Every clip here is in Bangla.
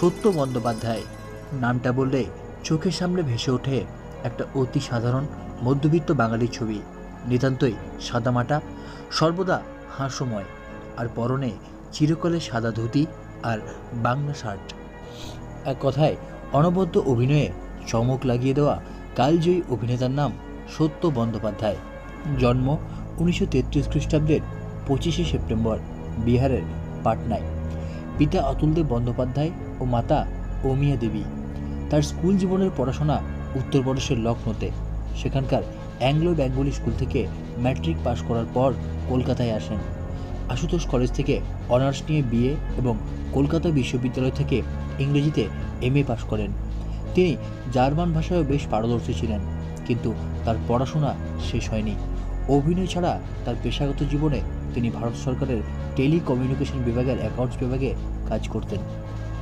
সত্য বন্দ্যোপাধ্যায়। নামটা বললে চোখের সামনে ভেসে ওঠে একটা অতি সাধারণ মধ্যবিত্ত বাঙালির ছবি। নিতান্তই সাদামাটা, সর্বদা হাস্যময় আর পরনে চিরকালের সাদা ধুতি আর বাংলা শার্ট। এক কথায় অনবদ্য অভিনয়ে চমক লাগিয়ে দেওয়া কালজয়ী অভিনেতার নাম সত্য বন্দ্যোপাধ্যায়। জন্ম উনিশশো তেত্রিশ খ্রিস্টাব্দের পঁচিশে সেপ্টেম্বর বিহারের পাটনায়। পিতা অতুলদেব বন্দ্যোপাধ্যায় ও মাতা অমিয়া দেবী। তার স্কুল জীবনের পড়াশোনা উত্তরপ্রদেশের লখনৌতে সেখানকার অ্যাংলো বেঙ্গলি স্কুল থেকে ম্যাট্রিক পাশ করার পর কলকাতায় আসেন। আশুতোষ কলেজ থেকে অনার্স নিয়ে বিএ এবং কলকাতা বিশ্ববিদ্যালয় থেকে ইংরেজিতে এমএ পাশ করেন। তিনি জার্মান ভাষায়ও বেশ পারদর্শী ছিলেন, কিন্তু তার পড়াশোনা শেষ হয়নি। অভিনয় ছাড়া তার পেশাগত জীবনে তিনি ভারত সরকারের টেলিকমিউনিকেশন বিভাগের অ্যাকাউন্টস বিভাগে কাজ করতেন।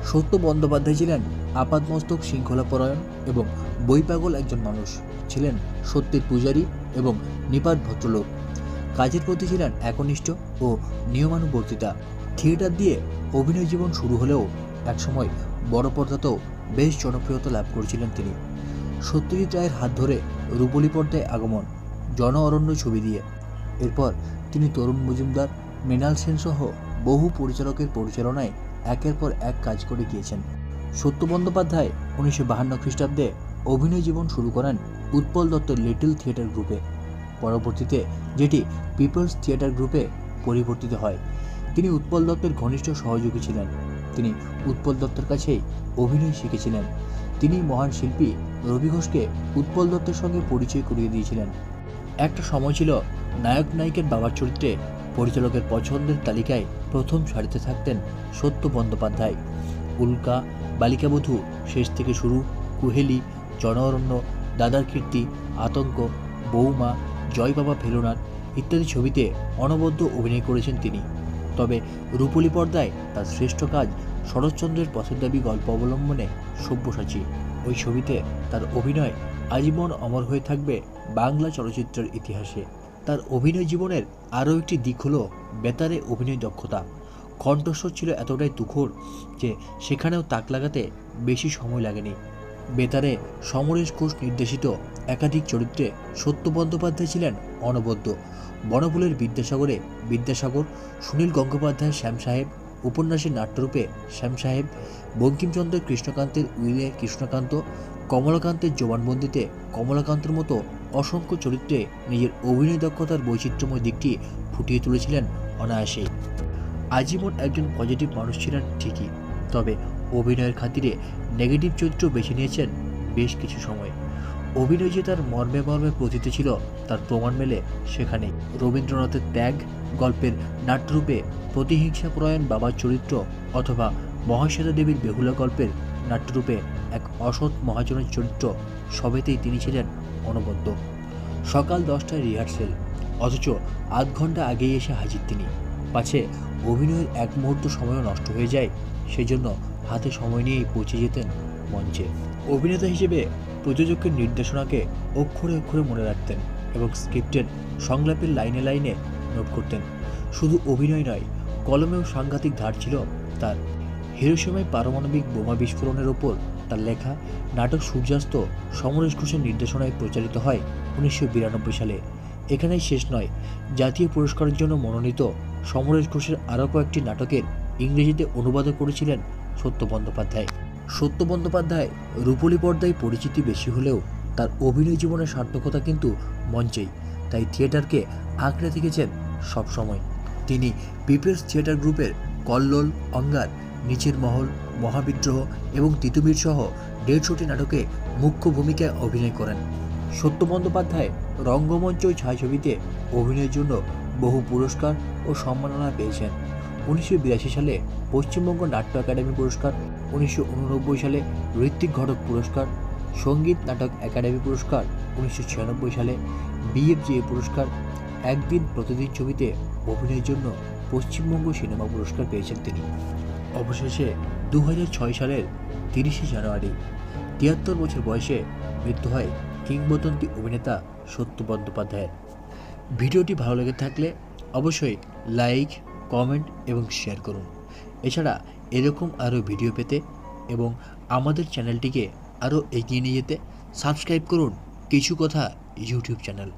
সত্য বন্দ্যোপাধ্যায় ছিলেন আপাতমস্তক শৃঙ্খলাপরায়ণ এবং বইপাগল একজন মানুষ। ছিলেন সত্যের পূজারী এবং নিপাট ভদ্রলোক। কাজের প্রতি ছিলেন একনিষ্ঠ ও নিয়মানুবর্তিতা। থিয়েটার দিয়ে অভিনয় জীবন শুরু হলেও একসময় বড় পর্দাতেও বেশ জনপ্রিয়তা লাভ করেছিলেন তিনি। সত্যজিৎ রায়ের হাত ধরে রূপলী পর্দায় আগমন, জন অরণ্য ছবি দিয়ে। এরপর তিনি তরুণ মজুমদার, মৃণাল সেন সহ বহু পরিচালকের পরিচালনায় একের পর এক কাজ করে গিয়েছেন। সত্য বন্দ্যোপাধ্যায় উনিশশো বাহান্ন খ্রিস্টাব্দে অভিনয় জীবন শুরু করেন উৎপল দত্তের লিটল থিয়েটার গ্রুপে পরবর্তীতে যেটি পিপলস থিয়েটার গ্রুপে পরিবর্তিত হয়। তিনি উৎপল দত্তের ঘনিষ্ঠ সহযোগী ছিলেন। তিনি উৎপল দত্তের কাছেই অভিনয় শিখেছিলেন। তিনি মহান শিল্পী রবি ঘোষকে উৎপল দত্তের সঙ্গে পরিচয় করিয়ে দিয়েছিলেন। একটা সময় ছিল নায়ক নায়িকের বাবার চরিত্রে পরিচালকের পছন্দের তালিকায় প্রথম সারিতে থাকতেন সত্য বন্দ্যোপাধ্যায়। উল্কা, বালিকাবধূ, শেষ থেকে শুরু, কুহেলি জন অরণ্য দাদার কীর্তি, আতঙ্ক বৌমা জয় বাবা ভেলোনাথ ইত্যাদি ছবিতে অনবদ্য অভিনয় করেছেন তিনি। তবে রূপলী পর্দায় তার শ্রেষ্ঠ কাজ শরৎচন্দ্রের পথের দাবি গল্প অবলম্বনে সব্যসাচী। ওই ছবিতে তার অভিনয় আজীবন অমর হয়ে থাকবে বাংলা চলচ্চিত্রের ইতিহাসে। তার অভিনয় জীবনের আরও একটি দিক হলো বেতারে অভিনয় দক্ষতা। কণ্ঠস্বর ছিল এতটাই তুখর যে সেখানেও তাক লাগাতে বেশি সময় লাগেনি। বেতারে সমরেশ ঘোষ নির্দেশিত একাধিক চরিত্রে সত্য বন্দ্যোপাধ্যায় ছিলেন অনবদ্য। বনফুলের বিদ্যাসাগরে বিদ্যাসাগর, সুনীল গঙ্গোপাধ্যায় শ্যাম সাহেব, উপন্যাসের নাট্যরূপে শ্যাম সাহেব বঙ্কিমচন্দ্রের কৃষ্ণকান্তের উইলে কৃষ্ণকান্ত, কমলাকান্তের জবানবন্দিতে কমলাকান্তের মতো অসংখ্য চরিত্রে নিজের অভিনয় দক্ষতার বৈচিত্র্যময় দিকটি ফুটিয়ে তুলেছিলেন অনায়াসে আজীবন একজন পজিটিভ মানুষ ছিলেন ঠিকই, তবে অভিনয়ের খাতিরে নেগেটিভ চরিত্র বেছে নিয়েছেন বেশ কিছু সময়। অভিনয় যে তার মর্মে মর্মে প্রথিত ছিল, তার প্রমাণ মেলে সেখানে। রবীন্দ্রনাথের ত্যাগ, গল্পের নাট্যরূপে প্রতিহিংসাপরায়ণ বাবার চরিত্র অথবা মহাশ্বেতা দেবীর বেহুলা গল্পের নাট্যরূপে এক অসৎ মহাজনের চরিত্র সবেতেই তিনি ছিলেন অনবদ্য। সকাল দশটায় রিহার্সেল, অথচ আধ ঘণ্টা আগেই এসে হাজির তিনি। পাছে অভিনয়ের এক মুহূর্ত সময়ও নষ্ট হয়ে যায়, সেজন্য হাতে সময় নিয়েই পৌঁছে যেতেন মঞ্চে। অভিনেতা হিসেবে প্রযোজকের নির্দেশনাকে অক্ষরে অক্ষরে মনে রাখতেন এবং স্ক্রিপ্টের সংলাপের লাইনে লাইনে নোট করতেন। শুধু অভিনয় নয়, কলমেও সাংঘাতিক ধার ছিল তার। হিরোসীমায় পারমাণবিক বোমা বিস্ফোরণের ওপর তার লেখা নাটক সূর্যাস্ত সমরেশ ঘোষের নির্দেশনায় প্রচারিত হয় উনিশশো বিরানব্বই সালে। এখানেই শেষ নয়। জাতীয় পুরস্কারের জন্য মনোনীত সমরেশ ঘোষের আরও কয়েকটি নাটকের ইংরেজিতে অনুবাদও করেছিলেন সত্য বন্দ্যোপাধ্যায়। সত্য বন্দ্যোপাধ্যায় রূপলী পর্দায় পরিচিতি বেশি হলেও তার অভিনয় জীবনের সার্থকতা কিন্তু মঞ্চেই, তাই থিয়েটারকে আঁকড়ে থেকেছেন সবসময়। তিনি পিপলস থিয়েটার গ্রুপের কল্লোল, অঙ্গার, নিচের মহল মহাবিদ্রোহ এবং তিতুমির সহ দেড়শোটি নাটকে মুখ্য ভূমিকায় অভিনয় করেন। সত্য বন্দ্যোপাধ্যায় রঙ্গমঞ্চ ছায়াছবিতে অভিনয়ের জন্য বহু পুরস্কার ও সম্মাননা পেয়েছেন। উনিশশো বিরাশি সালে পশ্চিমবঙ্গ নাট্য একাডেমি পুরস্কার, উনিশশো উননব্বই সালে ঋত্বিক ঘটক পুরস্কার, সংগীত নাটক একাডেমি পুরস্কার, উনিশশো ছিয়ানব্বই সালে বিএফজিএ পুরস্কার, একদিন প্রতিদিন ছবিতে অভিনয়ের জন্য পশ্চিমবঙ্গ সিনেমা পুরস্কার পেয়েছেন তিনি। অবশেষে দু সালের তিরিশে জানুয়ারি, তিয়াত্তর বছর বয়সে মৃত্যু হয় কিংবদন্তি অভিনেতা সত্য বন্দ্যোপাধ্যায়ের। ভিডিওটি ভালো লেগে থাকলে অবশ্যই লাইক, কমেন্ট এবং শেয়ার করুন। এছাড়া এরকম আরও ভিডিও পেতে এবং আমাদের চ্যানেলটিকে আরও এগিয়ে নিয়ে যেতে সাবস্ক্রাইব করুন কিছু কথা ইউটিউব চ্যানেল।